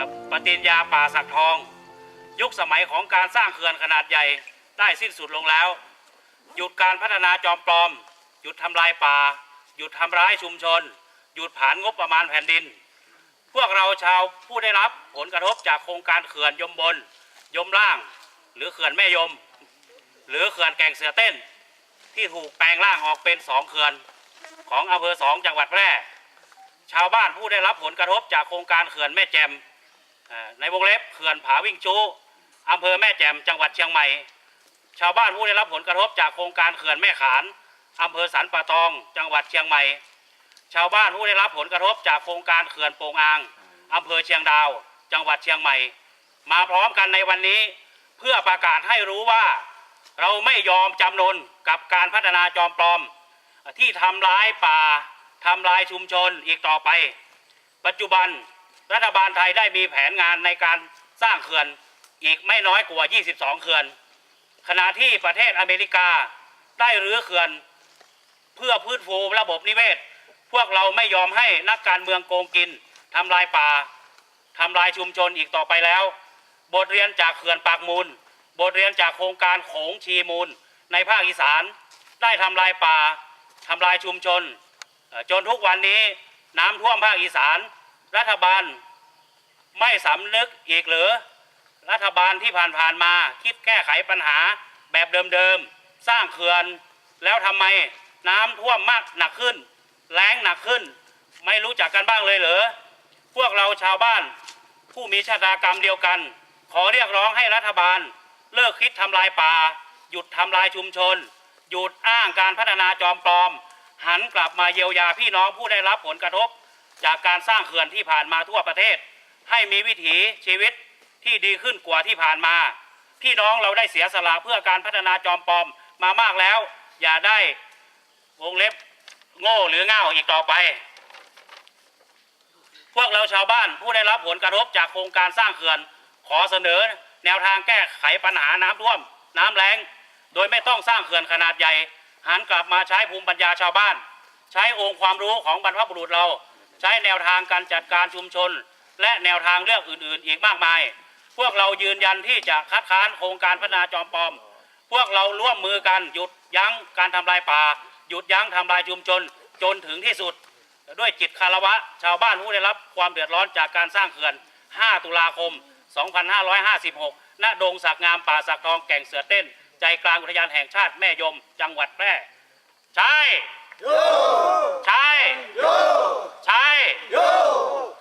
ครับปฏิญญาป่าสักทอง ยุคสมัยของการสร้างเขื่อนขนาดใหญ่ได้สิ้นสุดลงแล้ว หยุดการพัฒนาจอมปลอม หยุดทำลายป่า หยุดทำร้ายชุมชน หยุดผลานงบประมาณแผ่นดิน พวกเราชาวผู้ได้รับผลกระทบจากโครงการเขื่อนยมบน ยมล่าง หรือเขื่อนแม่ยม หรือเขื่อนแก่งเสือเต้น ที่ถูกแปลงร่างออกเป็นสองเขื่อนของอำเภอสองจังหวัดแพร่ชาวบ้านผู้ได้รับผลกระทบจากโครงการเขื่อนแม่แจ่มเอ่อ ในวงเล็บเขื่อนผาวิ่งจูอำเภอแม่แจ่มจังหวัดเชียงใหม่ ชาวบ้านผู้ได้รับผลกระทบจากโครงการเขื่อนแม่ขานอำเภอสันป่าตอง จังหวัดเชียงใหม่ ชาวบ้านผู้ได้รับผลกระทบจากโครงการเขื่อนโปงอางอำเภอเชียงดาว จังหวัดเชียงใหม่ มาพร้อมกันในวันนี้เพื่อประกาศให้รู้ว่า เราไม่ยอมจำนนกับการพัฒนาจอมปลอม ที่ทำร้ายป่าทำลายชุมชนอีกต่อไป ปัจจุบัน รัฐบาลไทยได้มีแผนงานในการสร้างเขื่อนอีกไม่น้อยกว่า 22 เขื่อน ขณะที่ประเทศอเมริกาได้รื้อเขื่อน เพื่อพื้นฟูระบบนิเวศ พวกเราไม่ยอมให้นักการเมืองโกงกินทำลายป่าทำลายชุมชนอีกต่อไปแล้ว บทเรียนจากเขื่อนปากมูล บทเรียนจากโครงการโขงชีมูล ในภาคอีสาน ได้ทำลายป่าทำลายชุมชน จนทุกวันนี้น้ำท่วมภาคอีสาน รัฐบาลไม่สำนึกอีกหรือ รัฐบาลที่ผ่านๆมาคิดแก้ไขปัญหาแบบเดิมๆ สร้างเขื่อน แล้วทำไมน้ำท่วมมากหนักขึ้น แล้งหนักขึ้น ไม่รู้จักกันบ้างเลยเหรอ พวกเราชาวบ้านผู้มีชะตากรรมเดียวกัน ขอเรียกร้องให้รัฐบาล เลิกคิดทำลายป่า หยุดทำลายชุมชน หยุดอ้างการพัฒนาจอมปลอม หันกลับมาเยียวยาพี่น้องผู้ได้รับผลกระทบ จากการสร้างเขื่อนที่ผ่านมาทั่วประเทศ ให้มีวิถีชีวิตที่ดีขึ้นกว่าที่ผ่านมา พี่น้องเราได้เสียสละเพื่อการพัฒนาจอมปลอมมามากแล้ว อย่าได้วงเล็บโง่หรือเง่าอีกต่อไป พวกเราชาวบ้านผู้ได้รับผลกระทบจากโครงการสร้างเขื่อน ขอเสนอแนวทางแก้ไขปัญหาน้ำท่วม น้ำแล้ง โดยไม่ต้องสร้างเขื่อนขนาดใหญ่หันกลับมาใช้ภูมิปัญญาชาวบ้าน ใช้องค์ความรู้ของบรรพบุรุษเรา ใช้แนวทางการจัดการชุมชน และแนวทางเรื่องอื่นๆ อีกมากมาย พวกเรายืนยันที่จะคัดค้านโครงการพัฒนาจอมปลอม พวกเราร่วมมือกันหยุดยั้งการทำลายป่า หยุดยั้งทำลายชุมชน จนถึงที่สุด ด้วยจิตคารวะ ชาวบ้านผู้ได้รับความเดือดร้อนจากการสร้างเขื่อน 5 ตุลาคม 2556 ณ ดงสักงามป่าสักทองแก่งเสือเต้น ใจกลางอุทยานแห่งชาติแม่ยม จังหวัดแพร่ ใช่ ใช่ ใช่ Yo!